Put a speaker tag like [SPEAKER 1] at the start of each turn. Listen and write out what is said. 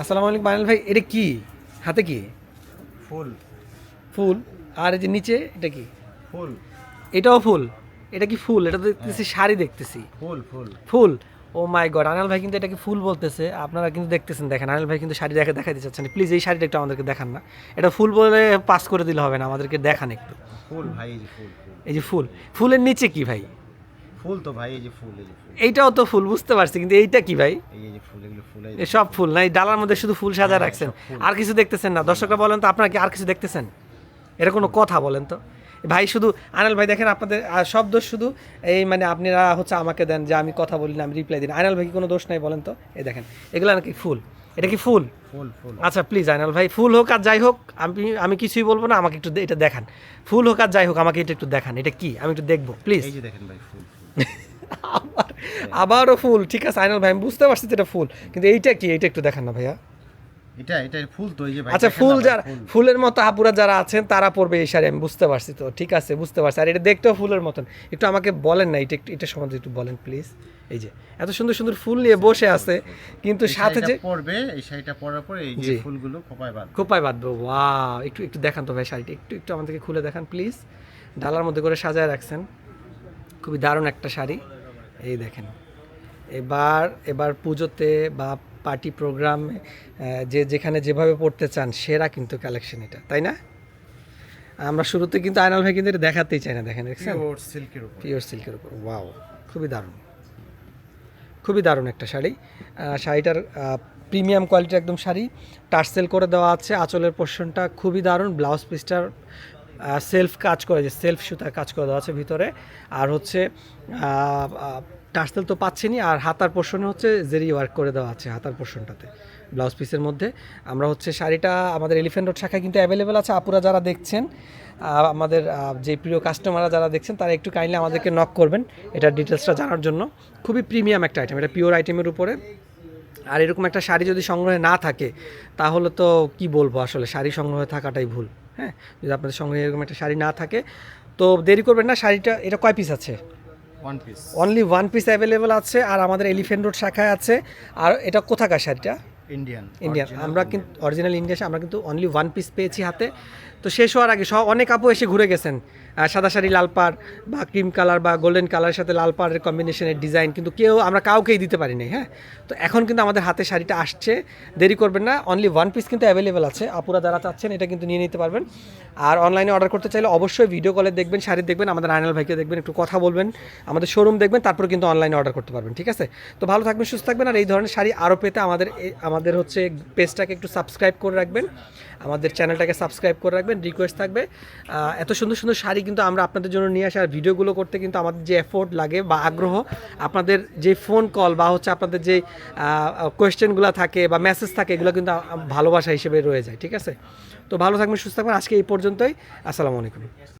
[SPEAKER 1] আসসালামু আলাইকুম আনিল ভাই এটা কি? হাতে কি?
[SPEAKER 2] ফুল।
[SPEAKER 1] ফুল। আর এই যে নিচে এটা কি?
[SPEAKER 2] ফুল।
[SPEAKER 1] এটাও ফুল। এটা কি ফুল? এটা দেখতেছি শাড়ি দেখতেছি।
[SPEAKER 2] ফুল ফুল।
[SPEAKER 1] ফুল? ও মাই গড আনাল ভাই কিন্তু এটাকে ফুল বলতেছে। আপনারা কিন্তু দেখতেছেন দেখেন। আনাল ভাই কিন্তু শাড়ি দেখা দেখাতে চাচ্ছেন প্লিজ এই শাড়িটা একটু আমাদেরকে দেখান না। এটা ফুল বলে পাস করে দিলে হবে না আমাদেরকে দেখান একটু।
[SPEAKER 2] ফুল ভাই এই যে ফুল ফুল।
[SPEAKER 1] এই যে ফুল। ফুলের নিচে কি ভাই?
[SPEAKER 2] ফুল তো ভাই এই যে ফুল এই যে ফুল।
[SPEAKER 1] এইটাও তো ফুল বুঝতে পারছি কিন্তু এইটা কি ভাই?
[SPEAKER 2] এই যে ফুল এগুলো ফুল এই
[SPEAKER 1] সব ফুল না এই ডালার মধ্যে শুধু ফুল সাজা রাখছেন। আর কিছু দেখতেছেন না? দর্শকরা বলেন তো আপনারা কি আর কিছু দেখতেছেন? এটা কোনো কথা বলেন তো। ভাই শুধু আনাল ভাই দেখেন আপনাদের সব দোষ শুধু এই মানে আপনারা হচ্ছে আমাকে দেন যে আমি কথা বলি না আমি রিপ্লাই দিন আনাল ভাই কি কোনো দোষ নাই বলেন তো? এই দেখেন এগুলো নাকি ফুল? এটা কি ফুল?
[SPEAKER 2] ফুল ফুল।
[SPEAKER 1] আচ্ছা প্লিজ আইনাল ভাই ফুল হোক আর যাই হোক আমি আমি কিছুই বলব না আমাকে একটু এটা দেখান। ফুল হোক আর যাই হোক আমাকে এটা একটু দেখান এটা কি? আমি একটু দেখব প্লিজ
[SPEAKER 2] এই যে দেখেন ভাই ফুল ফুল।
[SPEAKER 1] আবার আবারও ফুল ঠিক আছে আইনাল ভাই আমি বুঝতে পারছি এটা ফুল কিন্তু এইটা কি? এইটা একটু দেখান না ভাইয়া।
[SPEAKER 2] এটা এটা ফুল তো এই যে ভাই
[SPEAKER 1] আচ্ছা ফুল যারা ফুলের মতো আপুরা যারা আছেন তারা পড়বে এই শাড়ি আমি বুঝতে পারছি তো ঠিক আছে বুঝতে পারছি। আর এটা দেখতেও ফুলের মতন। একটু আমাকে বলেন না এটা একটু এটা সম্বন্ধে একটু বলেন প্লিজ এই যে এত সুন্দর সুন্দর ফুল নিয়ে বসে আছে কিন্তু সাথে যে
[SPEAKER 2] পরবে এই শাড়িটা পরার পরে এই যে ফুলগুলো খোপায় বাঁধবে।
[SPEAKER 1] খোপায় বাঁধবো ওয়াও একটু একটু দেখান তো ভাই শাড়িটা একটু একটু আমাদেরকে খুলে দেখান প্লিজ ডালার মধ্যে করে সাজায় রাখছেন। খুবই দারুণ একটা শাড়ি। এই দেখেন এবার এবার পুজোতে বা পার্টি প্রোগ্রামে যে যেখানে যেভাবে পড়তে চান সেরা কিন্তু কালেকশন এটা তাই না? আমরা শুরুতে কিন্তু আয়নাল ভাই কিন্তু এটা দেখাতেই চাই না দেখেন
[SPEAKER 2] পিওর সিল্কের উপর।
[SPEAKER 1] পিওর সিল্কের উপর ওয়াও খুবই দারুণ। খুবই দারুণ একটা শাড়ি। শাড়িটার প্রিমিয়াম কোয়ালিটির একদম শাড়ি। টার্সেল করে দেওয়া আছে আঁচলের পোর্শনটা খুবই দারুণ। ব্লাউজ পিসটার সেলফ কাজ করে যে সেলফ সুতার কাজ করে দেওয়া আছে ভিতরে। আর হচ্ছে টার্সেল তো পাচ্ছেনই, আর হাতার পোর্শনে হচ্ছে জেরি ওয়ার্ক করে দেওয়া আছে হাতার পোর্শনটাতে, ব্লাউজ পিসের মধ্যে। আমরা হচ্ছে শাড়িটা আমাদের এলিফেন্ট রোড শাখায় কিন্তু অ্যাভেলেবেল আছে, আপুরা যারা দেখছেন আমাদের যে প্রিয় কাস্টমাররা যারা দেখছেন, তারা একটু কাইন্ডলি আমাদেরকে নক করবেন, এটার ডিটেলসটা জানার জন্য। খুবই প্রিমিয়াম একটা আইটেম এটা পিওর আইটেমের উপরে। আর এরকম একটা শাড়ি যদি সংগ্রহে না থাকে, তাহলে তো কি বলব আসলে, শাড়ি সংগ্রহে থাকাটাই ভুল হ্যাঁ? যদি আপনাদের সংগ্রহে এরকম একটা শাড়ি না থাকে, তো দেরি করবেন না, শাড়িটা, এটা কয় পিস আছে? অনলি ওয়ান পিস অ্যাভেলেবেল আছে আর আমাদের এলিফেন্ট রোড শাখায় আছে। আর এটা কোথাকার শাড়িটা?
[SPEAKER 2] ইন্ডিয়ান
[SPEAKER 1] ইন্ডিয়ান আমরা কিন্তু অরিজিনাল ইন্ডিয়া আমরা কিন্তু অনলি ওয়ান পিস পেয়েছি হাতে। তো শেষ হওয়ার আগে সব অনেক আপু এসে ঘুরে গেছেন। সাদা শাড়ি লাল পাড় বা ক্রিম কালার বা গোল্ডেন কালারের সাথে লাল পাড়ের কম্বিনেশনের ডিজাইন কিন্তু কেউ আমরা কাউকেই দিতে পারি নাই হ্যাঁ? তো এখন কিন্তু আমাদের হাতে শাড়িটা আসছে। দেরি করবেন না অনলি ওয়ান পিস কিন্তু অ্যাভেলেবেল আছে। আপুরা যারা চাচ্ছেন এটা কিন্তু নিয়ে নিতে পারবেন। আর অনলাইনে অর্ডার করতে চাইলে অবশ্যই ভিডিও কলে দেখবেন শাড়ি দেখবেন আমাদের আয়নাল ভাইকে দেখবেন একটু কথা বলবেন আমাদের শোরুম দেখবেন তারপর কিন্তু অনলাইনে অর্ডার করতে পারবেন ঠিক আছে? তো ভালো থাকবেন সুস্থ থাকবেন আর এই ধরনের শাড়ি আরও পেতে আমাদের আমাদের হচ্ছে পেজটাকে একটু সাবস্ক্রাইব করে রাখবেন। আমাদের চ্যানেলটাকে সাবস্ক্রাইব করে রাখবেন রিকোয়েস্ট থাকবে। এত সুন্দর সুন্দর শাড়ি কিন্তু আমরা আপনাদের জন্য নিয়ে আসি, আর ভিডিওগুলো করতে কিন্তু আমাদের যে এফোর্ট লাগে বা আগ্রহ, আপনাদের যে ফোন কল বা হচ্ছে আপনাদের যে কোয়েশ্চেনগুলো থাকে বা মেসেজ থাকে, এগুলো কিন্তু ভালোবাসা হিসেবে রয়ে যায়, ঠিক আছে? তো ভালো থাকবেন, সুস্থ থাকবেন, আজকে এই পর্যন্তই। আসসালামু আলাইকুম।